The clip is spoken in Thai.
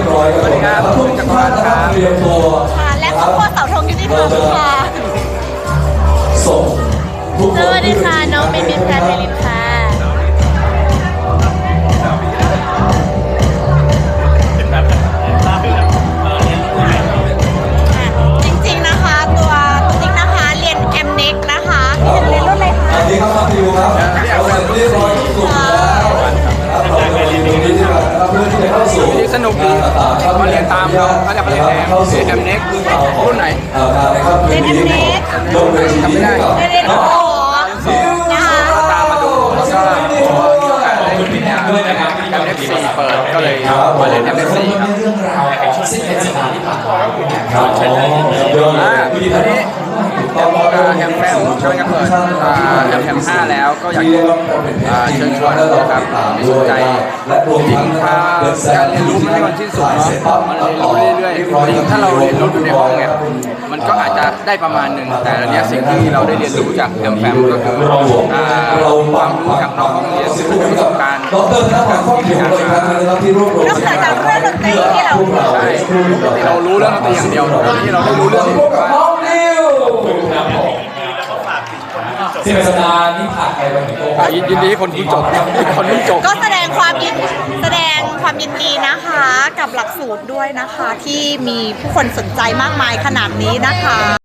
ยบร้อยครับสวัสดีครับทุกท่านนะครับเตรียมตัวค่ะและครอบครัวเสาธงยุติธรรมค่ะส่งทุกสวัสดีค่ะน้องเมนเมนแพรเมลินค่ะจริงๆนะคะตัวตัวจริงนะคะเรียน m n e c นะคะเรียนรุ่นอะไรคะ สวัสดีครับมาดิวครับเราเสร็จเรียบร้อย สู่นี่สนุกดีงานต่างๆครับมาเรียนตามเขาเขาจะมาเรียนแอมเข้าสู่เรียน Mnex รุ่นไหนเอ่องานในค่ำคืนนี้เรียน Mnex ลงเวทีจำไม่ได้กับเรียนน้โอ้องโหนะคะตามมาดูแล้วก็พอมีโอกาสได้ปริญญานะครับ MFC เปิดก็เลยมาเรียน MFC ครับเรื่องราวของสิ้นเป็นสัปดาห์ที่ผ่านมาครับอ๋อเดี๋ยว อ่า วิ ที ธี นี้ การ เดี๋ยวมี แฮมแฟมกำลังจะเปิดอ่าแฮมแฟม5แล้วก็อยากเชิญชวนนะครับที่สนใจรวมจริงถ้าการเรียนรู้ไม่ให้มันสิ้นสุดเนาะมันเรียนรู้เรื่อยๆจริงถ้าเราเรียนรู้อยู่ในห้องเนี่ยมันก็อาจจะได้ประมาณหนึ่งแต่อันเนี้ยสิ่งที่เราได้เรียนรู้จากแฮมแฟมก็คืออ่าความรู้จากนอกห้องเรียนประสบการณ์ดรธนพรข้อเขียวเลยครับนะครับที่รวบรวมนอกจากจากเรื่องดนตรีที่เราใช่เรารู้เรื่องดนตรีอย่างเดียวที่เราได้รู้เรื่อง สิ้นเป็นสัปดาห์ที่ผ่านไปวันนี้ก็อะยินดีให้คนที่จบคนที่จบก็แสดงความยินแสดงความยินดีนะคะ กับหลักสูตรด้วยนะคะ ที่มีผู้คนสนใจมากมายขนาดนี้นะคะ